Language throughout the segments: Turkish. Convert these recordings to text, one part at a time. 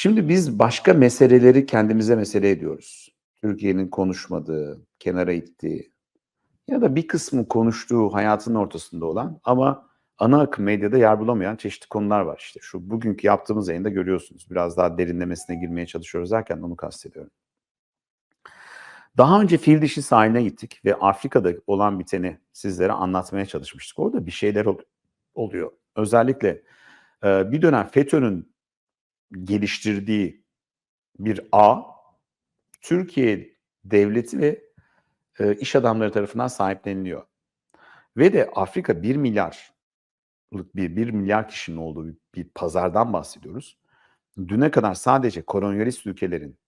Şimdi biz başka meseleleri kendimize mesele ediyoruz. Türkiye'nin konuşmadığı, kenara ittiği ya da bir kısmı konuştuğu hayatın ortasında olan ama ana akım medyada yer bulamayan çeşitli konular var işte. Şu bugünkü yaptığımız yayında görüyorsunuz. Biraz daha derinlemesine girmeye çalışıyoruz derken onu kastediyorum. Daha önce fil dişi sahiline gittik ve Afrika'da olan biteni sizlere anlatmaya çalışmıştık. Orada bir şeyler ol- oluyor. Özellikle bir dönem FETÖ'nün geliştirdiği bir ağ Türkiye devleti ve e, iş adamları tarafından sahipleniliyor. Ve de Afrika 1 milyarlık bir 1 milyar kişinin olduğu bir, bir pazardan bahsediyoruz. Düne kadar sadece kolonyalist ülkelerin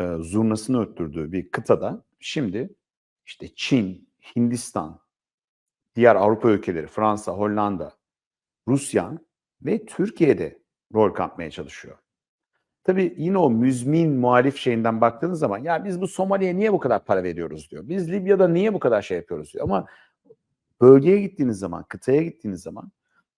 e, zurnasını öttürdüğü bir kıtada şimdi işte Çin, Hindistan, diğer Avrupa ülkeleri, Fransa, Hollanda, Rusya ve Türkiye'de rol kapmaya çalışıyor. Tabii yine o müzmin muhalif şeyinden baktığınız zaman ya biz bu Somali'ye niye bu kadar para veriyoruz diyor. Biz Libya'da niye bu kadar şey yapıyoruz diyor. Ama bölgeye gittiğiniz zaman, kıtaya gittiğiniz zaman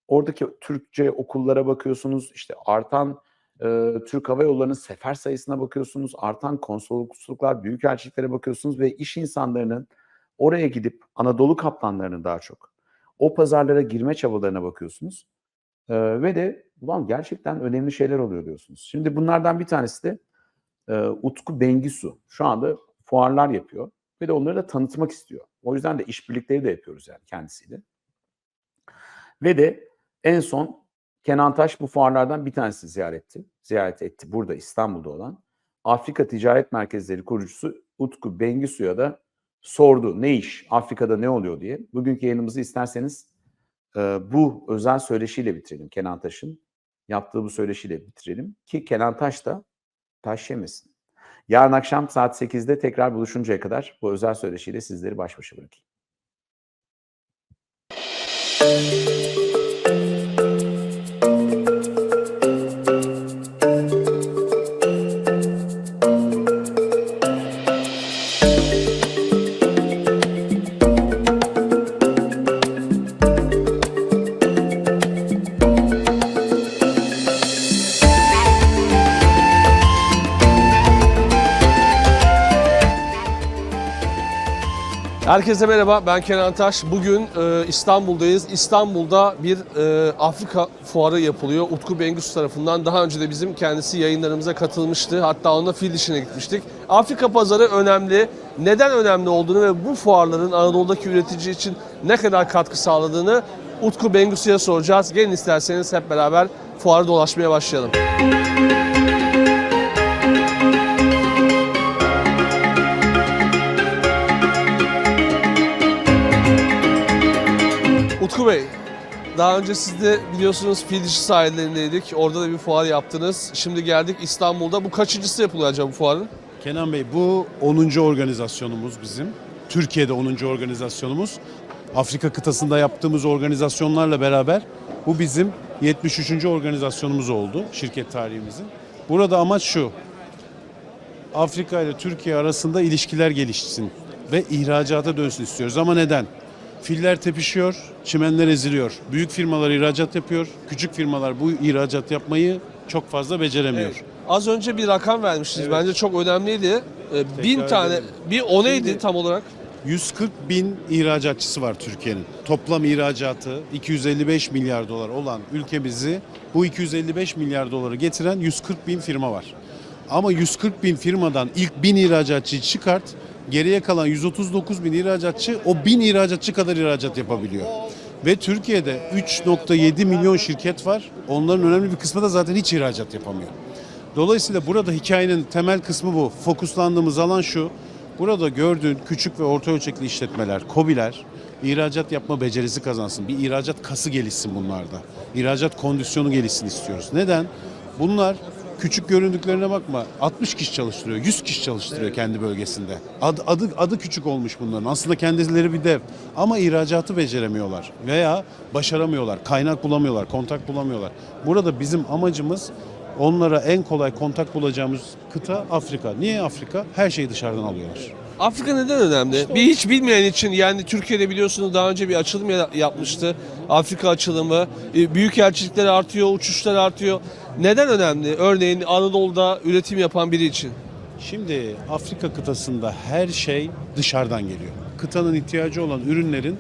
oradaki Türkçe okullara bakıyorsunuz. işte artan e, Türk Hava Yolları'nın sefer sayısına bakıyorsunuz. Artan konsolosluklar, büyükelçiliklere bakıyorsunuz ve iş insanlarının oraya gidip Anadolu kaplanlarının daha çok o pazarlara girme çabalarına bakıyorsunuz. Ee, ve de ulan gerçekten önemli şeyler oluyor diyorsunuz. Şimdi bunlardan bir tanesi de e, Utku Bengisu. Şu anda fuarlar yapıyor ve de onları da tanıtmak istiyor. O yüzden de işbirlikleri de yapıyoruz yani kendisiyle. Ve de en son Kenan Taş bu fuarlardan bir tanesi ziyaretti. Ziyaret etti burada İstanbul'da olan. Afrika Ticaret Merkezleri kurucusu Utku Bengisu'ya da sordu ne iş, Afrika'da ne oluyor diye. Bugünkü yayınımızı isterseniz e, bu özel söyleşiyle bitirelim Kenan Taş'ın. Yaptığı bu söyleşiyle bitirelim ki Kenan Taş da taş yemesin. Yarın akşam saat 8'de tekrar buluşuncaya kadar bu özel söyleşiyle sizleri baş başa bırakayım. Herkese merhaba, ben Kenan Taş. Bugün e, İstanbul'dayız. İstanbul'da bir e, Afrika fuarı yapılıyor. Utku Bengus tarafından. Daha önce de bizim kendisi yayınlarımıza katılmıştı. Hatta onunla fil dişine gitmiştik. Afrika pazarı önemli. Neden önemli olduğunu ve bu fuarların Anadolu'daki üretici için ne kadar katkı sağladığını Utku Bengus'a soracağız. Gelin isterseniz hep beraber fuarı dolaşmaya başlayalım. Utku Bey, daha önce siz de biliyorsunuz fil sahillerindeydik. Orada da bir fuar yaptınız. Şimdi geldik İstanbul'da. Bu kaçıncısı yapılıyor acaba bu fuarın? Kenan Bey bu 10. organizasyonumuz bizim. Türkiye'de 10. organizasyonumuz. Afrika kıtasında yaptığımız organizasyonlarla beraber bu bizim 73. organizasyonumuz oldu şirket tarihimizin. Burada amaç şu. Afrika ile Türkiye arasında ilişkiler gelişsin ve ihracata dönsün istiyoruz. Ama neden? Filler tepişiyor, çimenler eziliyor. Büyük firmalar ihracat yapıyor, küçük firmalar bu ihracat yapmayı çok fazla beceremiyor. Az önce bir rakam vermiştiniz. Bence çok önemliydi. Ee, bin tane, edelim. bir o neydi Şimdi- tam olarak? 140 bin ihracatçısı var Türkiye'nin. Toplam ihracatı 255 milyar dolar olan ülkemizi bu 255 milyar doları getiren 140 bin firma var. Ama 140 bin firmadan ilk 1000 ihracatçıyı çıkart, geriye kalan 139 bin ihracatçı o 1000 ihracatçı kadar ihracat yapabiliyor. Ve Türkiye'de 3.7 milyon şirket var. Onların önemli bir kısmı da zaten hiç ihracat yapamıyor. Dolayısıyla burada hikayenin temel kısmı bu. Fokuslandığımız alan şu. Burada gördüğün küçük ve orta ölçekli işletmeler, KOBİ'ler ihracat yapma becerisi kazansın. Bir ihracat kası gelişsin bunlarda. İhracat kondisyonu gelişsin istiyoruz. Neden? Bunlar küçük göründüklerine bakma. 60 kişi çalıştırıyor, 100 kişi çalıştırıyor kendi bölgesinde. Adı, adı, adı küçük olmuş bunların. Aslında kendileri bir dev. Ama ihracatı beceremiyorlar veya başaramıyorlar. Kaynak bulamıyorlar, kontak bulamıyorlar. Burada bizim amacımız onlara en kolay kontak bulacağımız kıta Afrika. Niye Afrika? Her şeyi dışarıdan alıyorlar. Afrika neden önemli? bir hiç bilmeyen için yani Türkiye'de biliyorsunuz daha önce bir açılım ya- yapmıştı. Afrika açılımı. E, Büyük elçilikler artıyor, uçuşlar artıyor. Neden önemli? Örneğin Anadolu'da üretim yapan biri için. Şimdi Afrika kıtasında her şey dışarıdan geliyor. Kıtanın ihtiyacı olan ürünlerin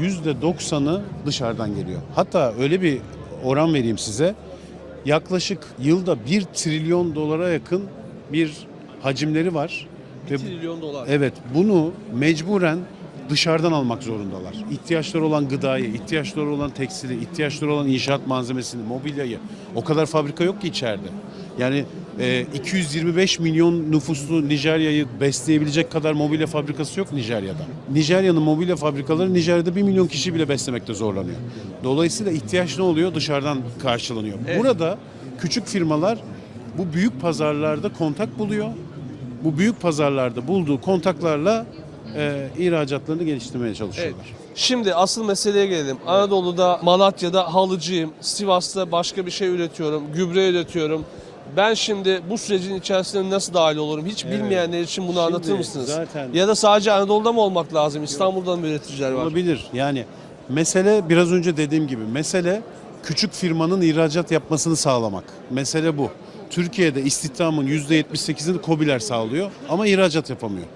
%90'ı dışarıdan geliyor. Hatta öyle bir oran vereyim size. Yaklaşık yılda 1 trilyon dolara yakın bir hacimleri var. Ve trilyon dolar. Evet bunu mecburen dışarıdan almak zorundalar. İhtiyaçları olan gıdayı, ihtiyaçları olan tekstili, ihtiyaçları olan inşaat malzemesini, mobilyayı. O kadar fabrika yok ki içeride. Yani e, 225 milyon nüfuslu Nijerya'yı besleyebilecek kadar mobilya fabrikası yok Nijerya'da. Nijerya'nın mobilya fabrikaları Nijerya'da 1 milyon kişi bile beslemekte zorlanıyor. Dolayısıyla ihtiyaç ne oluyor? Dışarıdan karşılanıyor. Evet. Burada küçük firmalar bu büyük pazarlarda kontak buluyor bu büyük pazarlarda bulduğu kontaklarla e, ihracatlarını geliştirmeye çalışıyorlar. Şimdi asıl meseleye gelelim. Anadolu'da, Malatya'da halıcıyım. Sivas'ta başka bir şey üretiyorum. Gübre üretiyorum. Ben şimdi bu sürecin içerisine nasıl dahil olurum? Hiç bilmeyenler için bunu Şimdi anlatır mısınız? zaten- Ya da sadece Anadolu'da mı olmak lazım? İstanbul'da mı üreticiler var? Olabilir. Yani mesele biraz önce dediğim gibi mesele küçük firmanın ihracat yapmasını sağlamak. Mesele bu. Türkiye'de istihdamın %78'ini KOBİ'ler sağlıyor ama ihracat yapamıyor.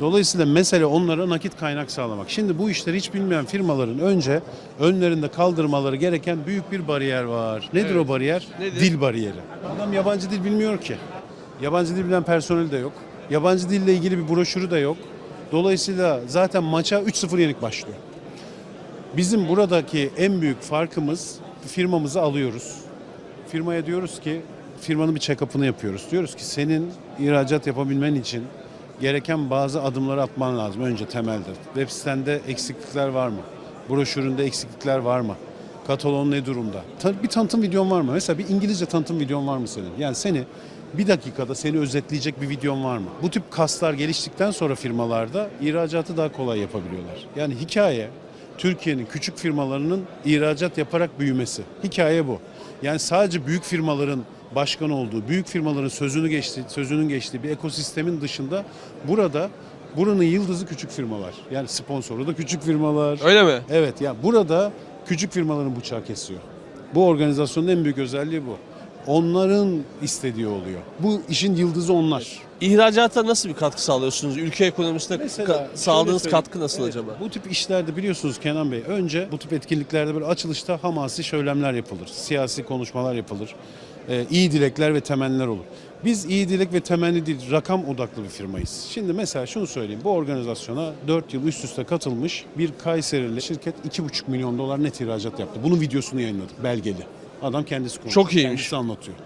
Dolayısıyla mesele onlara nakit kaynak sağlamak. Şimdi bu işleri hiç bilmeyen firmaların önce önlerinde kaldırmaları gereken büyük bir bariyer var. Nedir Evet. o bariyer? Nedir? Dil bariyeri. Adam yabancı dil bilmiyor ki. Yabancı dil bilen personel de yok. Yabancı dille ilgili bir broşürü de yok. Dolayısıyla zaten maça 3-0 yenik başlıyor. Bizim buradaki en büyük farkımız firmamızı alıyoruz. Firmaya diyoruz ki firmanın bir check-up'ını yapıyoruz. Diyoruz ki senin ihracat yapabilmen için gereken bazı adımları atman lazım. Önce temelde. Web sitende eksiklikler var mı? Broşüründe eksiklikler var mı? Kataloğun ne durumda? Bir tanıtım videon var mı? Mesela bir İngilizce tanıtım videon var mı senin? Yani seni bir dakikada seni özetleyecek bir videon var mı? Bu tip kaslar geliştikten sonra firmalarda ihracatı daha kolay yapabiliyorlar. Yani hikaye Türkiye'nin küçük firmalarının ihracat yaparak büyümesi. Hikaye bu. Yani sadece büyük firmaların başkan olduğu, büyük firmaların sözünü geçtiği, sözünün geçtiği bir ekosistemin dışında burada buranın yıldızı küçük firmalar. Yani sponsoru da küçük firmalar. Öyle mi? Evet ya burada küçük firmaların bıçağı kesiyor. Bu organizasyonun en büyük özelliği bu. Onların istediği oluyor. Bu işin yıldızı onlar. İhracata nasıl bir katkı sağlıyorsunuz? Ülke ekonomisine Mesela ka- sağladığınız katkı nasıl Evet, acaba? Bu tip işlerde biliyorsunuz Kenan Bey önce bu tip etkinliklerde böyle açılışta hamasi söylemler yapılır. Siyasi konuşmalar yapılır. Ee, iyi dilekler ve temenniler olur. Biz iyi dilek ve temenni değil rakam odaklı bir firmayız. Şimdi mesela şunu söyleyeyim. Bu organizasyona 4 yıl üst üste katılmış bir Kayserili şirket 2,5 milyon dolar net ihracat yaptı. Bunun videosunu yayınladık belgeli. Adam kendisi konuşuyor. Çok iyiymiş. Kendisi anlatıyor.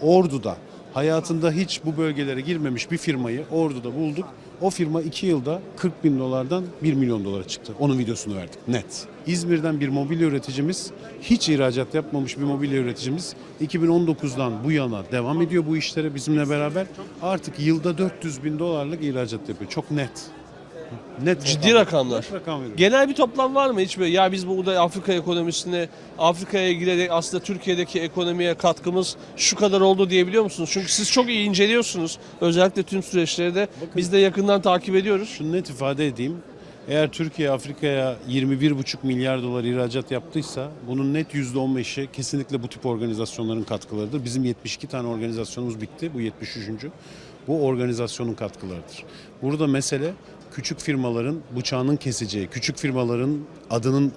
Ordu'da hayatında hiç bu bölgelere girmemiş bir firmayı Ordu'da bulduk. O firma 2 yılda 40 bin dolardan 1 milyon dolara çıktı. Onun videosunu verdik net. İzmir'den bir mobilya üreticimiz, hiç ihracat yapmamış bir mobilya üreticimiz 2019'dan bu yana devam ediyor bu işlere bizimle beraber. Artık yılda 400 bin dolarlık ihracat yapıyor. Çok net. Net Ciddi rakamlar. Net rakam veriyor. Genel bir toplam var mı hiç böyle? Ya biz burada Afrika ekonomisine, Afrika'ya girerek aslında Türkiye'deki ekonomiye katkımız şu kadar oldu diyebiliyor musunuz? Çünkü siz çok iyi inceliyorsunuz. Özellikle tüm süreçleri de biz de yakından takip ediyoruz. Şunu net ifade edeyim. Eğer Türkiye Afrika'ya 21,5 milyar dolar ihracat yaptıysa bunun net %15'i kesinlikle bu tip organizasyonların katkılarıdır. Bizim 72 tane organizasyonumuz bitti. Bu 73. Bu organizasyonun katkılarıdır. Burada mesele küçük firmaların bıçağının keseceği, küçük firmaların adının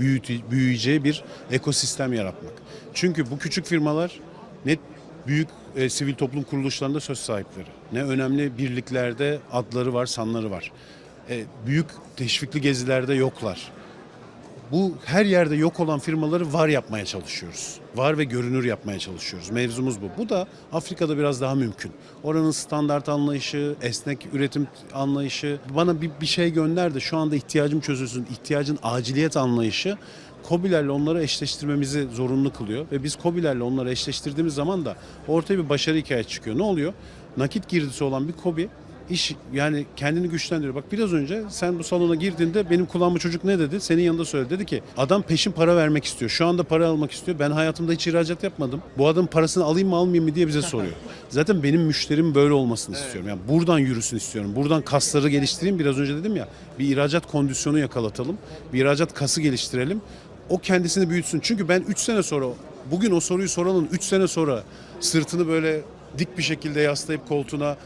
büyütü- büyüyeceği bir ekosistem yaratmak. Çünkü bu küçük firmalar net büyük e, sivil toplum kuruluşlarında söz sahipleri. Ne önemli birliklerde adları var, sanları var. E, büyük teşvikli gezilerde yoklar. Bu her yerde yok olan firmaları var yapmaya çalışıyoruz. Var ve görünür yapmaya çalışıyoruz. Mevzumuz bu. Bu da Afrika'da biraz daha mümkün. Oranın standart anlayışı, esnek üretim anlayışı. Bana bir, bir şey gönder de şu anda ihtiyacım çözülsün. ihtiyacın aciliyet anlayışı KOBİ'lerle onları eşleştirmemizi zorunlu kılıyor. Ve biz KOBİ'lerle onları eşleştirdiğimiz zaman da ortaya bir başarı hikayesi çıkıyor. Ne oluyor? Nakit girdisi olan bir KOBİ iş yani kendini güçlendiriyor. Bak biraz önce sen bu salona girdiğinde benim kulağıma çocuk ne dedi? Senin yanında söyledi. Dedi ki adam peşin para vermek istiyor. Şu anda para almak istiyor. Ben hayatımda hiç ihracat yapmadım. Bu adamın parasını alayım mı almayayım mı diye bize soruyor. Zaten benim müşterim böyle olmasını Evet. istiyorum. Yani buradan yürüsün istiyorum. Buradan kasları geliştireyim. Biraz önce dedim ya bir ihracat kondisyonu yakalatalım. Bir ihracat kası geliştirelim. O kendisini büyütsün. Çünkü ben 3 sene sonra bugün o soruyu soranın 3 sene sonra sırtını böyle dik bir şekilde yaslayıp koltuğuna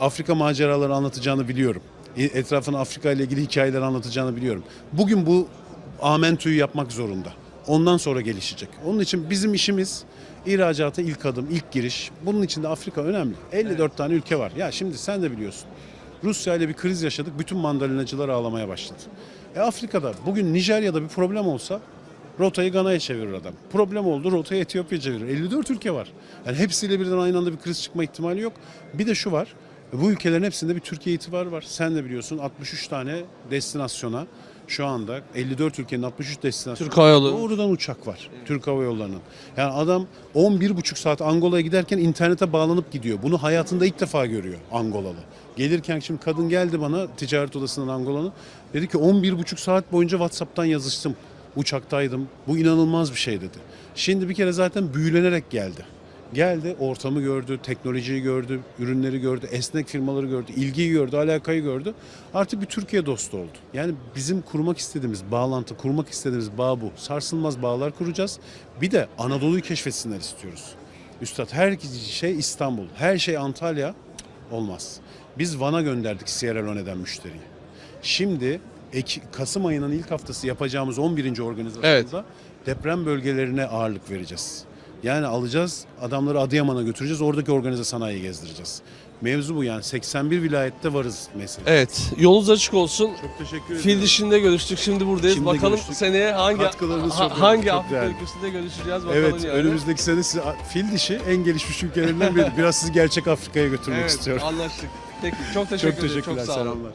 Afrika maceraları anlatacağını biliyorum. E- Etrafına Afrika ile ilgili hikayeler anlatacağını biliyorum. Bugün bu amentuyu yapmak zorunda. Ondan sonra gelişecek. Onun için bizim işimiz ihracata ilk adım, ilk giriş. Bunun için de Afrika önemli. 54 tane ülke var. Ya şimdi sen de biliyorsun. Rusya ile bir kriz yaşadık. Bütün mandalinacılar ağlamaya başladı. E Afrika'da bugün Nijerya'da bir problem olsa rotayı Gana'ya çevirir adam. Problem oldu rotayı Etiyopya çevirir. 54 ülke var. Yani hepsiyle birden aynı anda bir kriz çıkma ihtimali yok. Bir de şu var. Bu ülkelerin hepsinde bir Türkiye itibarı var. Sen de biliyorsun 63 tane destinasyona şu anda 54 ülkenin 63 destinasyonu Türk Hava Yolları. doğrudan uçak var. Türk Hava Yolları'nın. Yani adam 11,5 saat Angola'ya giderken internete bağlanıp gidiyor. Bunu hayatında ilk defa görüyor Angolalı. Gelirken şimdi kadın geldi bana ticaret odasından Angola'nın. Dedi ki 11,5 saat boyunca WhatsApp'tan yazıştım. Uçaktaydım. Bu inanılmaz bir şey dedi. Şimdi bir kere zaten büyülenerek geldi. Geldi, ortamı gördü, teknolojiyi gördü, ürünleri gördü, esnek firmaları gördü, ilgiyi gördü, alakayı gördü. Artık bir Türkiye dostu oldu. Yani bizim kurmak istediğimiz bağlantı, kurmak istediğimiz bağ bu. Sarsılmaz bağlar kuracağız. Bir de Anadolu'yu keşfetsinler istiyoruz. Üstad her şey İstanbul, her şey Antalya olmaz. Biz Van'a gönderdik Sierra Leone'den müşteriyi. Şimdi Ek- Kasım ayının ilk haftası yapacağımız 11. organizasyonda Evet. deprem bölgelerine ağırlık vereceğiz. Yani alacağız, adamları Adıyaman'a götüreceğiz, oradaki organize sanayiyi gezdireceğiz. Mevzu bu yani 81 vilayette varız mesela. Evet. Yolunuz açık olsun. Çok teşekkür ederim. Fil dişinde görüştük. Şimdi buradayız. Şimdi Bakalım görüştük. seneye hangi Katkılarınız ha- çok- hangi çok Afrika ülkesinde görüşeceğiz bakalım Evet, yani. önümüzdeki sene size fil dişi en gelişmiş ülkelerinden biri. Biraz sizi gerçek Afrika'ya götürmek Evet, istiyorum. anlaştık. Peki çok teşekkür Çok ederim. teşekkürler, Çok sağ olun. selamlar.